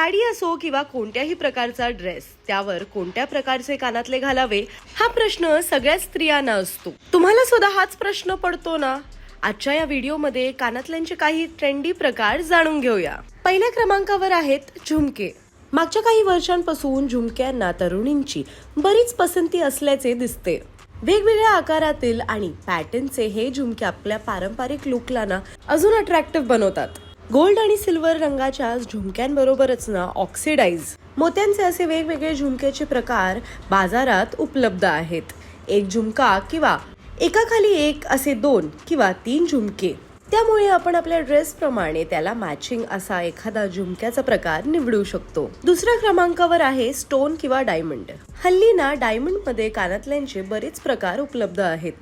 साडी असो किंवा कोणत्याही प्रकारचा ड्रेस त्यावर कोणत्या प्रकारचे कानातले घालावे हा प्रश्न सगळ्याच स्त्रियांना असतो. तुम्हाला सुद्धा हाच प्रश्न पडतो ना? आजच्या या व्हिडिओमध्ये कानातल्यांचे काही ट्रेंडी प्रकार जाणून घेऊया. पहिल्या क्रमांकावर आहेत झुमके. मागच्या काही वर्षांपासून झुमक्यांना तरुणींची बरीच पसंती असल्याचे दिसते. वेगवेगळ्या आकारातील आणि पॅटर्नचे हे झुमके आपल्या पारंपरिक लुकला ना अजून अट्रॅक्टिव्ह बनवतात. गोल्ड आणि सिल्वर रंगाच्या झुमक्यांबरोबरच ना ऑक्सिडाइज मोत्यांचे असे वेगवेगळे झुमक्याचे प्रकार बाजारात उपलब्ध आहेत. एक झुमका किंवा एकाखाली एक असे दोन किंवा तीन झुमके. त्यामुळे आपण आपल्या ड्रेसप्रमाणे त्याला मॅचिंग असा एखादा झुमक्याचा प्रकार निवडू शकतो. दुसऱ्या क्रमांकावर आहे स्टोन किंवा डायमंड हल्ली ना डायमंडमध्ये कानातल्यांचे बरेच प्रकार उपलब्ध आहेत.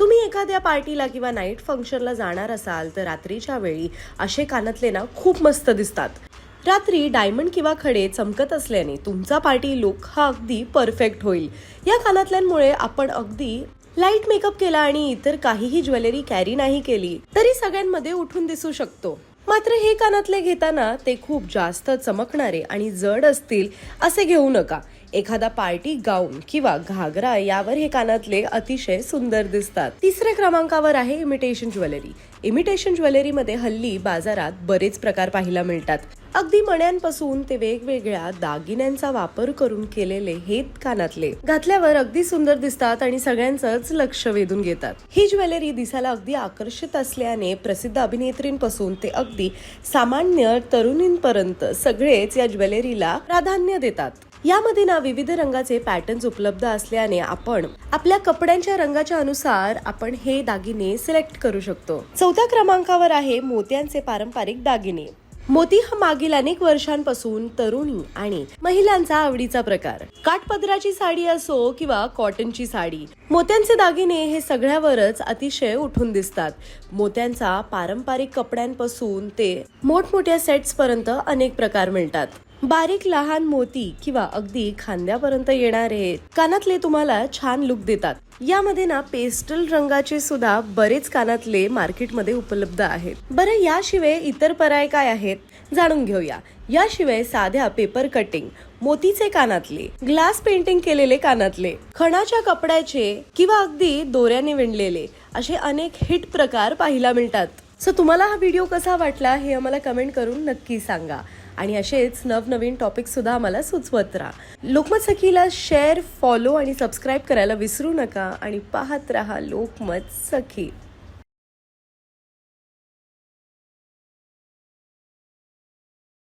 तुम्ही एखाद्या पार्टीला किंवा नाईट फंक्शनला जाणार असाल तर रात्रीच्या वेळी असे कानातले ना खूप मस्त दिसतात. रात्री डायमंड किंवा खडे चमकत असल्याने तुमचा पार्टी लुक हा अगदी परफेक्ट होईल. या कानातल्यांमुळे आपण अगदी लाइट मेकअप केला आणि इतर काहीही ज्वेलरी कॅरी नाही केली तरी सगळ्यांमध्ये उठून दिसू शकतो. मात्र हे कानातले घेताना ते खूप जास्त चमकणारे आणि जड असतील असे घेऊ नका. एखादा पार्टी गाऊन किंवा घागरा यावर हे कानातले अतिशय सुंदर दिसतात. तिसऱ्या क्रमांकावर आहे इमिटेशन ज्वेलरी. इमिटेशन ज्वेलरीमध्ये हल्ली बाजारात बरेच प्रकार पाहायला मिळतात. अगदी मण्यांपासून ते वेगवेगळ्या दागिन्यांचा वापर करून केलेले हे कानातले. घातल्यावर अगदी सुंदर दिसतात आणि सगळ्यांचंच लक्ष वेधून घेतात. ही ज्वेलरी दिसायला अगदी आकर्षित असल्याने प्रसिद्ध अभिनेत्रींपासून ते अगदी सामान्य तरुणींपर्यंत सगळेच या ज्वेलरीला प्राधान्य देतात. यामध्ये ना विविध रंगाचे पॅटर्न्स उपलब्ध असल्याने आपण आपल्या कपड्यांच्या रंगाच्या अनुसार आपण हे दागिने सिलेक्ट करू शकतो. चौथ्या क्रमांकावर आहे मोत्यांचे पारंपरिक दागिने. मोती हा मागील अनेक वर्षांपासून तरुणी आणि महिलांचा आवडीचा प्रकार. काठपदराची साडी असो किंवा कॉटनची साडी मोत्यांचे दागिने हे सगळ्यावरच अतिशय उठून दिसतात. मोत्यांचा पारंपरिक कपड्यांपासून ते मोठमोठ्या सेट्स पर्यंत अनेक प्रकार मिळतात. बारीक लहान मोती किंवा अगदी खांद्यापर्यंत येणारे कानातले तुम्हाला छान लुक देतात. यामध्ये ना पेस्टल रंगाचे सुद्धा बरेच कानातले मार्केटमध्ये उपलब्ध आहेत. बरं याशिवाय इतर पर्याय काय आहेत? जाणून घेऊया. याशिवाय साध्या पेपर कटिंग मोतीचे कानातले ग्लास पेंटिंग केलेले कानातले खणाच्या कपड्याचे किंवा अगदी दोऱ्याने विणलेले असे अनेक हिट प्रकार पाहायला मिळतात. सो तुम्हाला हा व्हिडिओ कसा वाटला हे आम्हाला कमेंट करून नक्की सांगा. आणि असेच नवनवीन टॉपिकसुद्धा आम्हाला सुचवत राहा. लोकमत सखीला शेअर फॉलो आणि सबस्क्राईब करायला विसरू नका आणि पाहत राहा लोकमत सखी